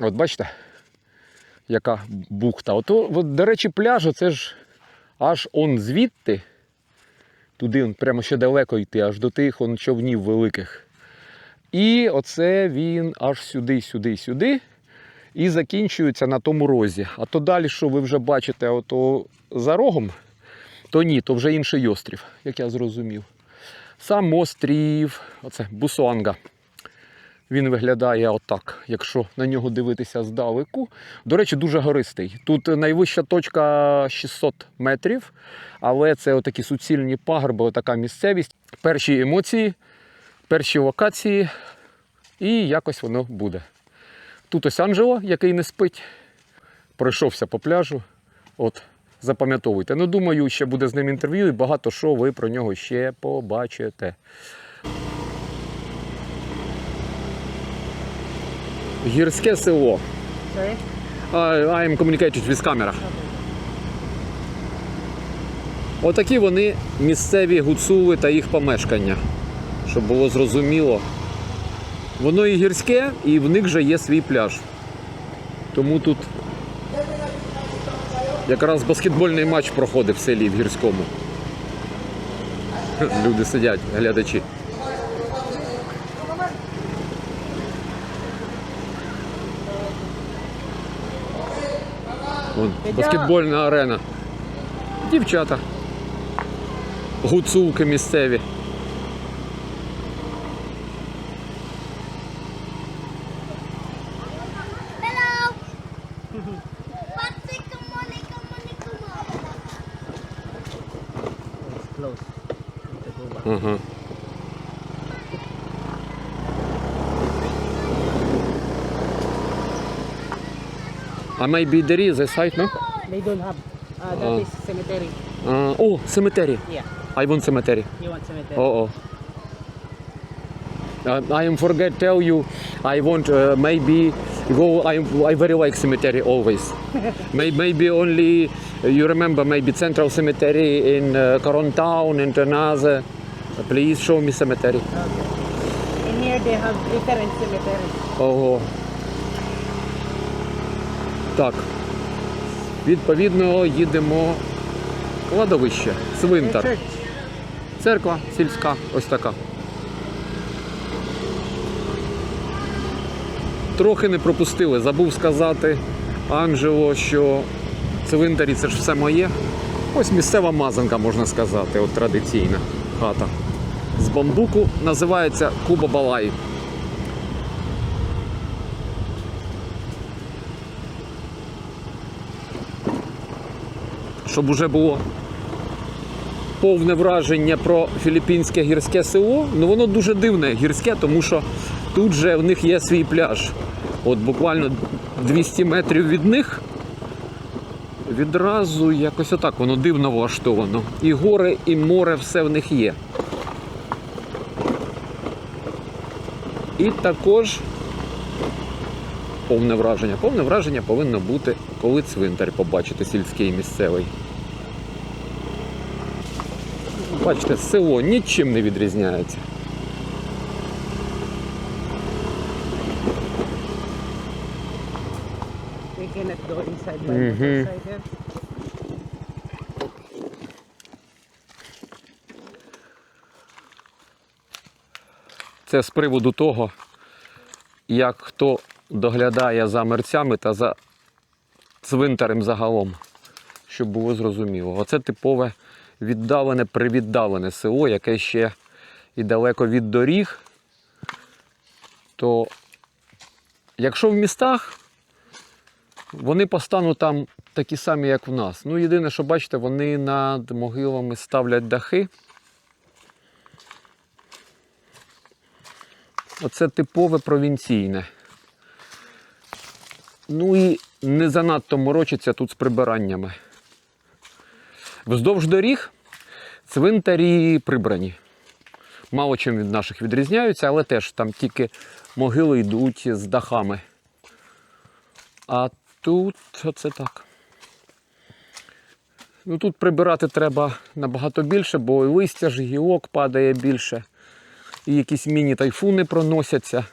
От бачите, яка бухта. Ото, от, до речі, пляж, це ж аж он звідти, туди он, прямо ще далеко йти, аж до тих он, човнів великих. І оце він аж сюди, сюди, сюди. І закінчується на тому розі. А то далі, що ви вже бачите, ото за рогом, то ні, то вже інший острів, як я зрозумів. Сам острів, оце Бусуанга. Він виглядає отак, якщо на нього дивитися здалеку. До речі, дуже гористий. Тут найвища точка 600 метрів, але це отакі суцільні пагорби, отака місцевість. Перші емоції, перші локації, і якось воно буде. Тут ось Анджело, який не спить, пройшовся по пляжу. От, запам'ятовуйте. Ну, думаю, ще буде з ним інтерв'ю, і багато що ви про нього ще побачите. Гірське село. Sorry? I, I am communicated with camera. Отакі вони місцеві гуцули та їх помешкання. Щоб було зрозуміло. Воно і гірське, і в них же є свій пляж. Тому тут якраз баскетбольний матч проходить в селі в гірському. Люди сидять, глядачі. Вон, баскетбольна арена. Дівчата. Гуцулки місцеві. Hello. I might be there is a site, no? They don't have. Uh, that Uh. is cemetery. Uh, oh, cemetery. Yeah. I want cemetery. You want cemetery? Oh, oh. Uh, I am forget tell you, I want uh, maybe go. I, I very like cemetery always. Maybe only uh, you remember maybe central cemetery in uh, Coron town and another. Please show me cemetery. Okay. In here they have different cemeteries. Oh. oh. Так. Відповідно, їдемо кладовище, цвинтар. Церква сільська, ось така. Трохи не пропустили. Забув сказати Анджело, що цвинтарі це ж все моє. Ось місцева мазанка, можна сказати, от традиційна хата. З бамбуку називається Куба Балай. Щоб уже було повне враження про філіппінське гірське село. Ну воно дуже дивне гірське, тому що тут же в них є свій пляж. От буквально 200 метрів від них. Відразу якось отак воно дивно влаштовано. І гори, і море все в них є. І також повне враження. Повне враження повинно бути, коли цвинтар побачити сільський місцевий. Бачите, село нічим не відрізняється. Motorcycle. Це з приводу того, як хто доглядає за мерцями та за цвинтарем загалом, щоб було зрозуміло. Оце типове віддалене, привіддалене село, яке ще і далеко від доріг. То якщо в містах, вони по стану там такі самі, як в нас. Ну, єдине, що бачите, вони над могилами ставлять дахи. Оце типове провінційне. Ну і не занадто морочиться тут з прибираннями. Вздовж доріг цвинтарі прибрані. Мало чим від наших відрізняються, але теж там тільки могили йдуть з дахами. А тут оце так. Ну тут прибирати треба набагато більше, бо і листя ж, гілок падає більше і якісь міні-тайфуни проносяться.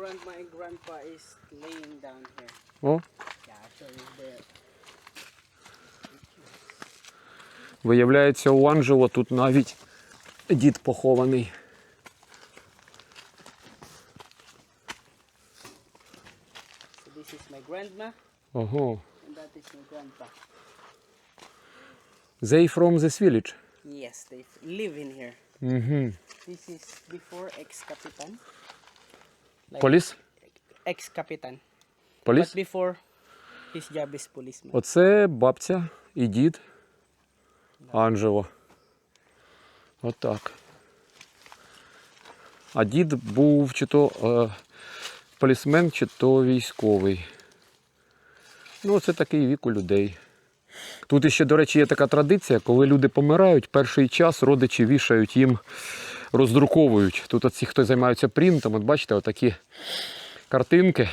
Grandma and grandpa is laying down here. О, Yeah, виявляється, у Анджело тут навіть дід похований. So this is my grandma Ого. and that is my grandpa. They from this village. Yes, they live in here. Угу. This is before ex-capitan. Like Поліс? Ex-capitan. Поліс? But before, his job is policeman. Оце бабця і дід Анджело. Отак. А дід був чи то е, полісмен, чи то військовий. Ну, це такий вік у людей. Тут іще, до речі, є така традиція, коли люди помирають, перший час родичі вішають їм, роздруковують. Тут оці, хто займаються принтом, от бачите, отакі картинки.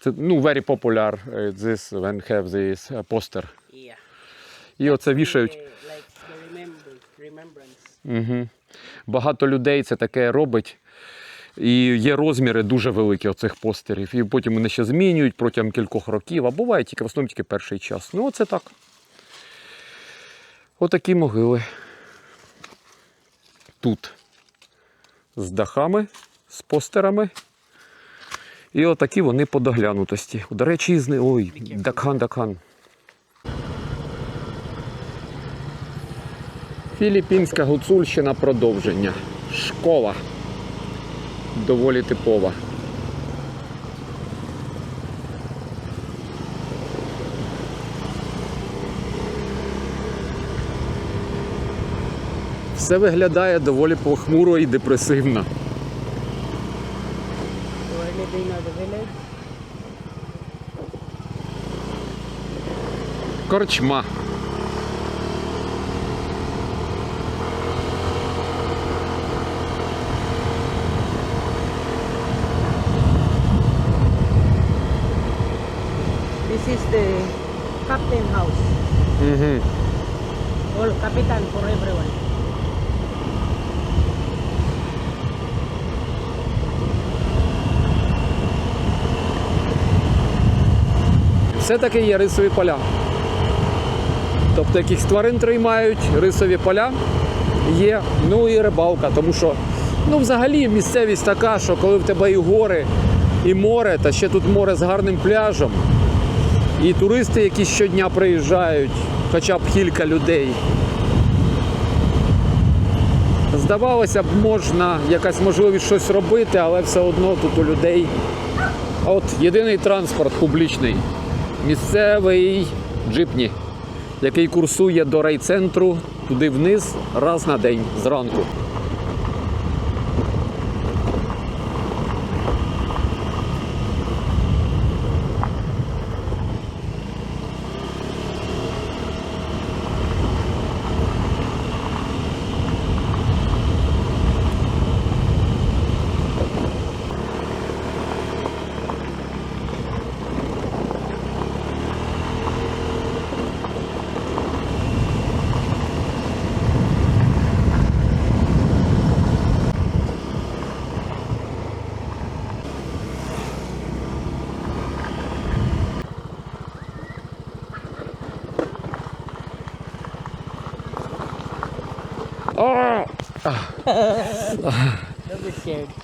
Це ну, very popular uh, this when have this uh, poster. Yeah. І оце вішають. Угу. Багато людей це таке робить. І є розміри дуже великі оцих постерів. І потім вони ще змінюють протягом кількох років, а буває тільки в основному тільки перший час. Ну, оце так. Отакі могили. Тут. З дахами, з постерами. І отакі вони по доглянутості. До речі, з Ой, Дакхан, Дакхан. Філіппінська гуцульщина продовження. Школа. Доволі типова. Все виглядає доволі похмуро і депресивно. So we're living in the village. Корчма. This is the captain house. Угу. All capitan for everyone. Все-таки є рисові поля. Тобто якихось тварин тримають, рисові поля є, ну і рибалка, тому що ну, взагалі місцевість така, що коли в тебе і гори, і море, та ще тут море з гарним пляжем, і туристи, які щодня приїжджають, хоча б кілька людей. Здавалося б, можна якась можливість щось робити, але все одно тут у людей От єдиний транспорт публічний. Місцевий джипні, який курсує до райцентру туди вниз раз на день зранку.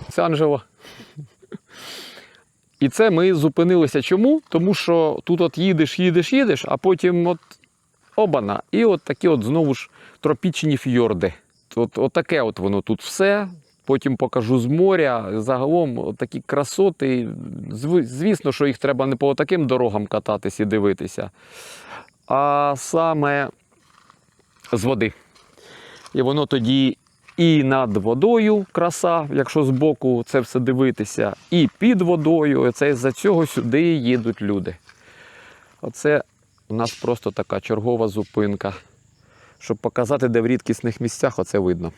Це Анжела. І це ми зупинилися. Чому? Тому що тут от їдеш, їдеш, їдеш, а потім от обана. І от такі от знову ж тропічні фьорди. От, от таке от воно тут все. Потім покажу з моря. Загалом такі красоти. Звісно, що їх треба не по таким дорогам кататись і дивитися, а саме з води. І воно тоді і над водою краса, якщо збоку це все дивитися, і під водою. Це з-за цього сюди їдуть люди. Оце у нас просто така чергова зупинка. Щоб показати, де в рідкісних місцях оце видно.